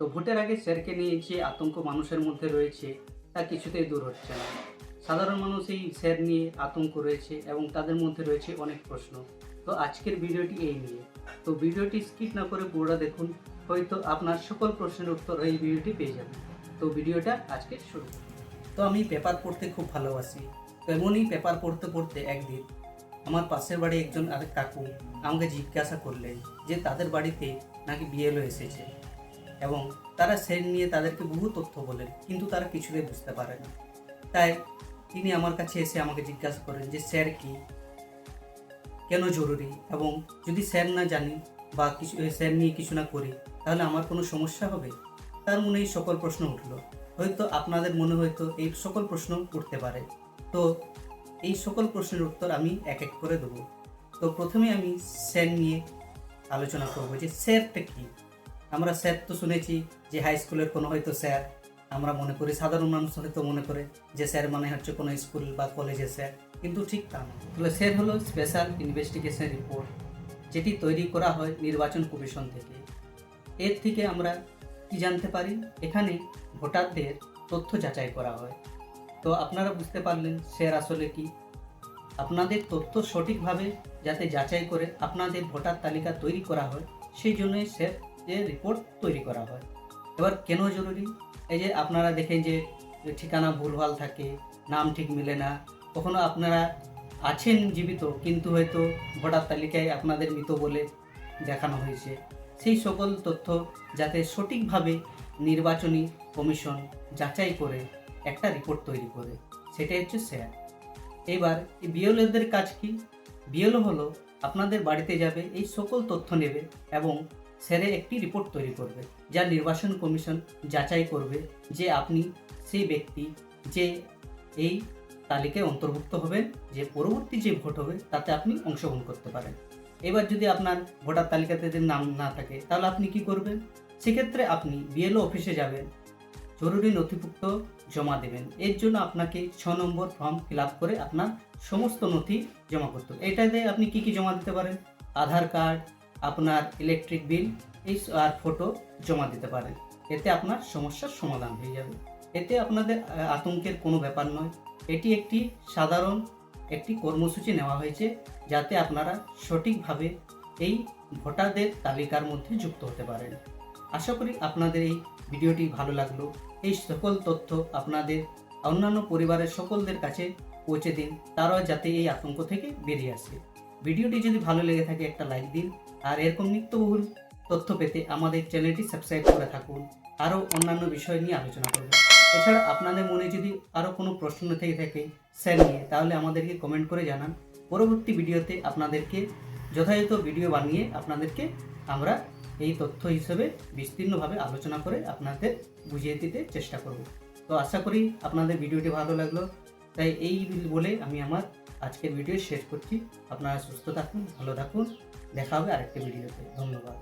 তো ভোটের আগে স্যারকে নিয়ে যে আতঙ্ক মানুষের মধ্যে রয়েছে, তা কিছুতেই দূর হচ্ছে না। সাধারণ মানুষ এই স্যার নিয়ে আতঙ্ক রয়েছে এবং তাদের মধ্যে রয়েছে অনেক প্রশ্ন। তো আজকের ভিডিওটি এই নিয়ে। তো ভিডিওটি স্কিপ না করে পুরোটা দেখুন, হয়তো আপনার সকল প্রশ্নের উত্তর এই ভিডিওটি পেয়ে যাবেন। তো ভিডিওটা আজকে শুরু তো আমি পেপার পড়তে খুব ভালোবাসি। তো এমনই পেপার পড়তে পড়তে একদিন আমার পাশের বাড়ি একজন আরেক কাকু আমাকে জিজ্ঞাসা করলেন যে তাদের বাড়িতে নাকি বিএলও এসেছে। এবং তারা সেন নিয়ে তাদেরকে বহু তথ্য বলেন, কিন্তু তারা কিছুতেই বুঝতে পারে না। তাই তিনি আমার কাছে এসে আমাকে জিজ্ঞাসা করেন যে, স্যার কি? কেন জরুরি? এবং যদি স্যার না জানি বা কিছু, স্যার নিয়ে কিছু না করি, তাহলে আমার কোনো সমস্যা হবে? তার মনে এই সকল প্রশ্ন উঠল। হয়তো আপনাদের মনে হয়তো এই সকল প্রশ্ন উঠতে পারে। তো এই সকল প্রশ্নের উত্তর আমি এক এক করে দেবো। তো প্রথমে আমি স্যার নিয়ে আলোচনা করব যে, স্যারটা কি? আমরা স্যার তো শুনেছি যে হাই স্কুলের কোনো হয়তো স্যার, আমরা মনে করি সাধারণ মানুষ হয়তো মনে করে যে স্যার মানে হচ্ছে কোনো স্কুল বা কলেজের স্যার, কিন্তু ঠিক তা না। তাহলে স্যার হলো স্পেশাল ইনভেস্টিগেশন রিপোর্ট যেটি তৈরি করা হয় নির্বাচন কমিশন থেকে। এর থেকে আমরা কি জানতে পারি? এখানে ভোটারদের তথ্য যাচাই করা হয়। তো আপনারা বুঝতে পারলেন স্যার আসলে কি? আপনাদের তথ্য সঠিকভাবে যাতে যাচাই করে আপনাদের ভোটার তালিকা তৈরি করা হয়, সেই জন্যই স্যার যে রিপোর্ট তৈরি করা হয়। এবার কেন জরুরি? এই যে আপনারা দেখেন যে ঠিকানা ভুলভাল থাকে, নাম ঠিক মিলে না, কখনো আপনারা আছেন জীবিত, কিন্তু হয়তো ভোটার তালিকায় আপনাদের মৃত বলে দেখানো হয়েছে। সেই সকল তথ্য যাতে সঠিকভাবে নির্বাচনী কমিশন যাচাই করে একটা রিপোর্ট তৈরি করে, সেটাই হচ্ছে স্যার এবার বিএলওদের কাজ কি? বিএলও হলো আপনাদের বাড়িতে যাবে, এই সকল তথ্য নেবে এবং স্যারে একটি রিপোর্ট তৈরি করবে, যা নির্বাচন কমিশন যাচাই করবে যে আপনি সেই ব্যক্তি যে এই তালিকায় অন্তর্ভুক্ত হবেন, যে পরবর্তী যে ভোট হবে তাতে আপনি অংশগ্রহণ করতে পারেন। এবার যদি আপনার ভোটার তালিকাতে যদি নাম না থাকে, তাহলে আপনি কি করবেন? সেক্ষেত্রে আপনি বিএলও অফিসে যাবেন, জরুরি নথিভুক্ত জমা দেবেন। এর জন্য আপনাকে ছ নম্বর ফর্ম ফিল আপ করে আপনার সমস্ত নথি জমা করতে হবে। এটাতে আপনি কি কি জমা দিতে পারেন? আধার কার্ড আপনার ইলেকট্রিক বিল এই আর ফটো জমা দিতে পারেন। এতে আপনার সমস্যার সমাধান হয়ে যাবে। এতে আপনাদের আতঙ্কের কোনো ব্যাপার নয়। এটি একটি সাধারণ একটি কর্মসূচি নেওয়া হয়েছে যাতে আপনারা সঠিকভাবে এই ভোটারদের তালিকার মধ্যে যুক্ত হতে পারেন। আশা করি আপনাদের এই ভিডিওটি ভালো লাগল। এই সকল তথ্য আপনাদের, অন্যান্য পরিবারের সকলদের কাছে পৌঁছে দিন। তারাও যাতে এই আতঙ্ক থেকে বেরিয়ে আসে। ভিডিওটি যদি ভালো লেগে থাকে, একটা লাইক দিন। আর এরকম নিত্যবহুল তথ্য পেতে আমাদের চ্যানেলটি সাবস্ক্রাইব করে থাকুন। আরও অন্যান্য বিষয় নিয়ে আলোচনা করব। এছাড়া আপনাদের মনে যদি আরও কোনো প্রশ্ন থেকে থাকে স্যার নিয়ে, তাহলে আমাদেরকে কমেন্ট করে জানান। পরবর্তী ভিডিওতে আপনাদেরকে যথাযথ ভিডিও বানিয়ে আপনাদেরকে আমরা এই তথ্য হিসেবে বিস্তীর্ণভাবে আলোচনা করে আপনাদের বুঝিয়ে দিতে চেষ্টা করব। তো আশা করি আপনাদের ভিডিওটি ভালো লাগল। তাই এই বলে আমি আমার আজকের ভিডিও শেষ করছি। আপনারা সুস্থ থাকুন ভালো থাকুন। দেখা হবে আরেকটা ভিডিওতে। ধন্যবাদ।